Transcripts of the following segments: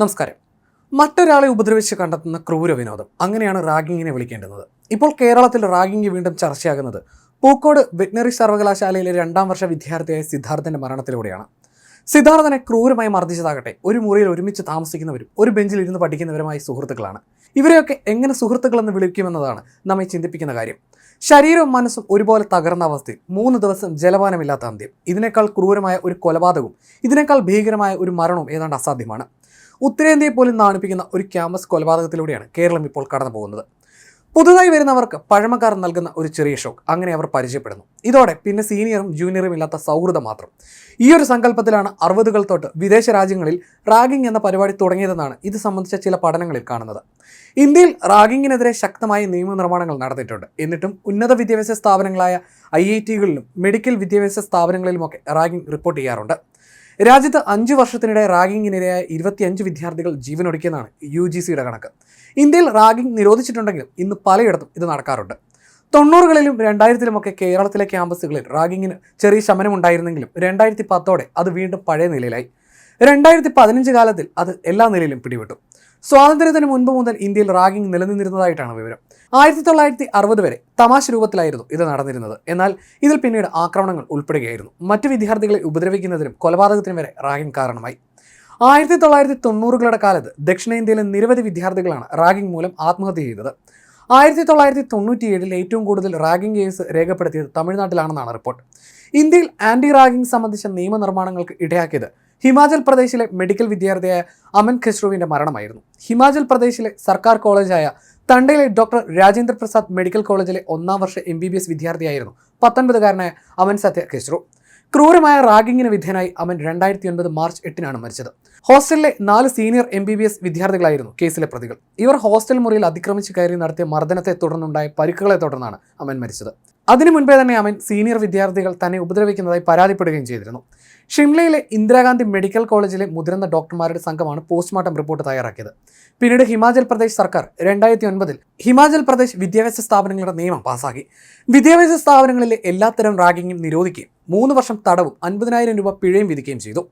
നമസ്കാരം. മറ്റൊരാളെ ഉപദ്രവിച്ച് കണ്ടെത്തുന്ന ക്രൂര വിനോദം. അങ്ങനെയാണ് റാഗിങ്ങിനെ വിളിക്കേണ്ടുന്നത്. ഇപ്പോൾ കേരളത്തിൽ റാഗിങ് വീണ്ടും ചർച്ചയാകുന്നത്. പൂക്കോട് വെറ്റിനറി സർവകലാശാലയിലെ രണ്ടാം വർഷ വിദ്യാർത്ഥിയായ സിദ്ധാർത്ഥന്റെ മരണത്തിലൂടെയാണ്. സിദ്ധാർത്ഥനെ ക്രൂരമായി മർദ്ദിച്ചതാകട്ടെ. ഒരു മുറിയിൽ ഒരുമിച്ച് താമസിക്കുന്നവരും ഒരു ബെഞ്ചിൽ ഇരുന്ന് പഠിക്കുന്നവരുമായി സുഹൃത്തുക്കളാണ്. ഇവരെയൊക്കെ എങ്ങനെ സുഹൃത്തുക്കളെന്ന് വിളിക്കുമെന്നതാണ് നമ്മെ ചിന്തിപ്പിക്കുന്ന കാര്യം. ശരീരവും മനസ്സും ഒരുപോലെ തകർന്ന അവസ്ഥയിൽ മൂന്ന് ദിവസം ജലപാനമില്ലാത്ത അന്ത്യം. ഇതിനേക്കാൾ ക്രൂരമായ ഒരു കൊലപാതകവും ഇതിനേക്കാൾ ഭീകരമായ ഒരു മരണവും ഏതാണ്ട് അസാധ്യമാണ്. ഉത്തരേന്ത്യയെ പോലും നാണിപ്പിക്കുന്ന ഒരു ക്യാമ്പസ് കൊലപാതകത്തിലൂടെയാണ് കേരളം ഇപ്പോൾ കടന്നു പോകുന്നത് പുതുതായി വരുന്നവർക്ക് പഴമക്കാർ നൽകുന്ന ഒരു ചെറിയ ഷോക്ക് അങ്ങനെ അവർ പരിചയപ്പെടുന്നു. ഇതോടെ പിന്നെ സീനിയറും ജൂനിയറും ഇല്ലാത്ത സൗഹൃദം മാത്രം. ഈ ഒരു സങ്കല്പത്തിലാണ് അറുപതുകൾ തൊട്ട് വിദേശ രാജ്യങ്ങളിൽ റാഗിംഗ് എന്ന പരിപാടി തുടങ്ങിയതെന്നാണ് ഇത് സംബന്ധിച്ച ചില പഠനങ്ങളിൽ കാണുന്നത്. ഇന്ത്യയിൽ റാഗിങ്ങിനെതിരെ ശക്തമായ നിയമനിർമ്മാണങ്ങൾ നടത്തിയിട്ടുണ്ട് എന്നിട്ടും ഉന്നത വിദ്യാഭ്യാസ സ്ഥാപനങ്ങളായ ഐ ഐ ടികളിലും മെഡിക്കൽ വിദ്യാഭ്യാസ സ്ഥാപനങ്ങളിലുമൊക്കെ റാഗിംഗ് റിപ്പോർട്ട് ചെയ്യാറുണ്ട്. രാജ്യത്ത് അഞ്ച് വർഷത്തിനിടെ റാഗിങ്ങിനിരയായ ഇരുപത്തിയഞ്ച് വിദ്യാർത്ഥികൾ ജീവനൊടുക്കിയെന്നാണ് യു ജി സിയുടെ കണക്ക്. ഇന്ത്യയിൽ റാഗിംഗ് നിരോധിച്ചിട്ടുണ്ടെങ്കിലും ഇന്ന് പലയിടത്തും ഇത് നടക്കാറുണ്ട്. തൊണ്ണൂറുകളിലും രണ്ടായിരത്തിലുമൊക്കെ കേരളത്തിലെ ക്യാമ്പസുകളിൽ റാഗിങ്ങിന് ചെറിയ ശമനമുണ്ടായിരുന്നെങ്കിലും രണ്ടായിരത്തി പത്തോടെ അത് വീണ്ടും പഴയ നിലയിലായി. രണ്ടായിരത്തി പതിനഞ്ച് കാലത്തിൽ അത് എല്ലാ നിലയിലും പിടിവിട്ടു സ്വാതന്ത്ര്യത്തിന് മുൻപ് മുതൽ ഇന്ത്യയിൽ റാഗിംഗ് നിലനിന്നിരുന്നതായിട്ടാണ് വിവരം. ആയിരത്തി തൊള്ളായിരത്തി അറുപത് വരെ തമാശ രൂപത്തിലായിരുന്നു ഇത് നടന്നിരുന്നത്. എന്നാൽ ഇതിൽ പിന്നീട് ആക്രമണങ്ങൾ ഉൾപ്പെടുകയായിരുന്നു. മറ്റു വിദ്യാർത്ഥികളെ ഉപദ്രവിക്കുന്നതിനും കൊലപാതകത്തിനും വരെ റാഗിംഗ് കാരണമായി. ആയിരത്തി തൊള്ളായിരത്തി തൊണ്ണൂറുകളുടെ കാലത്ത് ദക്ഷിണേന്ത്യയിലെ നിരവധി വിദ്യാർത്ഥികളാണ് റാഗിംഗ് മൂലം ആത്മഹത്യ ചെയ്തത്. ആയിരത്തി തൊള്ളായിരത്തി തൊണ്ണൂറ്റിയേഴിൽ ഏറ്റവും കൂടുതൽ റാഗിംഗ് കേസ് രേഖപ്പെടുത്തിയത് തമിഴ്നാട്ടിലാണെന്നാണ് റിപ്പോർട്ട്. ഇന്ത്യയിൽ ആന്റി റാഗിംഗ് സംബന്ധിച്ച നിയമനിർമ്മാണങ്ങൾക്ക് ഇടയാക്കിയത് ഹിമാചൽ പ്രദേശിലെ മെഡിക്കൽ വിദ്യാർത്ഥിയായ അമൻ ഖസ്രുവിന്റെ മരണമായിരുന്നു. ഹിമാചൽ പ്രദേശിലെ സർക്കാർ കോളേജായ തണ്ടയിലെ ഡോക്ടർ രാജേന്ദ്ര പ്രസാദ് മെഡിക്കൽ കോളേജിലെ ഒന്നാം വർഷ എം ബി ബി എസ് വിദ്യാർത്ഥിയായിരുന്നു പത്തൊൻപതുകാരനായ അമൻ സത്യ ഖസ്രു. ക്രൂരമായ റാഗിങ്ങിന് വിധേയനായി അവൻ രണ്ടായിരത്തി ഒൻപത് മാർച്ച് എട്ടിനാണ് മരിച്ചത്. ഹോസ്റ്റലിലെ നാല് senior M B B S വിദ്യാർത്ഥികളായിരുന്നു കേസിലെ പ്രതികൾ. ഇവർ ഹോസ്റ്റൽ മുറിയിൽ അതിക്രമിച്ച് കയറി നടത്തിയ മർദ്ദനത്തെ തുടർന്നുണ്ടായ പരിക്കുകളെ തുടർന്നാണ് അവൻ മരിച്ചത്. അതിനു മുൻപേ തന്നെ അവൻ സീനിയർ വിദ്യാർത്ഥികൾ തന്നെ ഉപദ്രവിക്കുന്നതായി പരാതിപ്പെടുകയും ചെയ്തിരുന്നു. ഷിംലയിലെ ഇന്ദിരാഗാന്ധി മെഡിക്കൽ കോളേജിലെ മുതിർന്ന ഡോക്ടർമാരുടെ സംഘമാണ് പോസ്റ്റ്മോർട്ടം റിപ്പോർട്ട് തയ്യാറാക്കിയത്. പിന്നീട് ഹിമാചൽ പ്രദേശ് സർക്കാർ രണ്ടായിരത്തി ഒൻപതിൽ ഹിമാചൽ പ്രദേശ് വിദ്യാഭ്യാസ സ്ഥാപനങ്ങളുടെ നിയമം പാസാക്കി. വിദ്യാഭ്യാസ സ്ഥാപനങ്ങളിലെ എല്ലാത്തരം റാഗിങ്ങും നിരോധിക്കുകയും മൂന്ന് വർഷം തടവും അൻപതിനായിരം രൂപ പിഴയും വിധിക്കുകയും ചെയ്തു.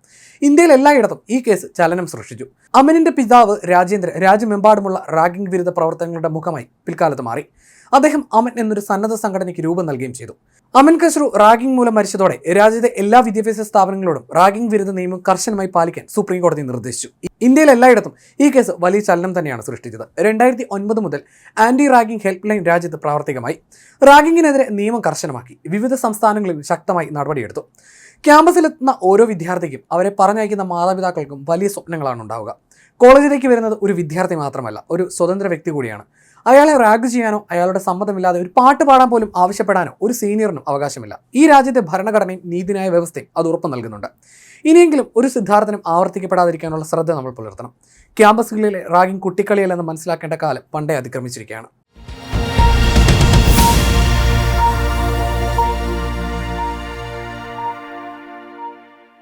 ഇന്ത്യയിൽ എല്ലായിടത്തും ഈ കേസ് ചലനം സൃഷ്ടിച്ചു. അമനിന്റെ പിതാവ് രാജേന്ദ്രൻ രാജ്യമെമ്പാടുമുള്ള റാഗിംഗ് വിരുദ്ധ പ്രവർത്തനങ്ങളുടെ മുഖമായി പിൽക്കാലത്ത് മാറി. അദ്ദേഹം അമൻ എന്നൊരു സന്നദ്ധ സംഘടനയ്ക്ക് രൂപം നൽകുകയും ചെയ്തു. അമൻ ഖസ്രു റാഗിംഗ് മൂലം മരിച്ചതോടെ രാജ്യത്തെ എല്ലാ വിദ്യാഭ്യാസ സ്ഥാപനങ്ങളോടും റാഗിംഗ് വിരുദ്ധ നിയമം കർശനമായി പാലിക്കാൻ സുപ്രീം കോടതി നിർദ്ദേശിച്ചു. ഇന്ത്യയിൽ എല്ലായിടത്തും ഈ കേസ് വലിയ ചലനം തന്നെയാണ് സൃഷ്ടിച്ചത്. രണ്ടായിരത്തി ഒൻപത് മുതൽ ആന്റി റാഗിംഗ് ഹെൽപ്പ് ലൈൻ രാജ്യത്ത് പ്രാവർത്തികമായി റാഗിങ്ങിനെതിരെ നിയമം കർശനമാക്കി വിവിധ സംസ്ഥാനങ്ങളിൽ ശക്തമായി നടപടിയെടുത്തു. ക്യാമ്പസിലെത്തുന്ന ഓരോ വിദ്യാർത്ഥിക്കും അവരെ പറഞ്ഞയക്കുന്ന മാതാപിതാക്കൾക്കും വലിയ സ്വപ്നങ്ങളാണ് ഉണ്ടാവുക. കോളേജിലേക്ക് വരുന്നത് ഒരു വിദ്യാർത്ഥി മാത്രമല്ല ഒരു സ്വതന്ത്ര വ്യക്തി കൂടിയാണ്. അയാളെ റാഗ് ചെയ്യാനോ അയാളുടെ സമ്മതമില്ലാതെ ഒരു പാട്ട് പാടാൻ പോലും ആവശ്യപ്പെടാനോ ഒരു സീനിയറിനും അവകാശമില്ല. ഈ രാജ്യത്തെ ഭരണഘടനയും നീതിന്യായ വ്യവസ്ഥയും അത് ഉറപ്പ് നൽകുന്നുണ്ട്. ഇനിയെങ്കിലും ഒരു സിദ്ധാർത്ഥനും ആവർത്തിക്കപ്പെടാതിരിക്കാനുള്ള ശ്രദ്ധ നമ്മൾ പുലർത്തണം. ക്യാമ്പസുകളിലെ റാഗിംഗ് കുട്ടിക്കളിയല്ലെന്ന് മനസ്സിലാക്കേണ്ട കാലം പണ്ടേ അതിക്രമിച്ചിരിക്കുകയാണ്.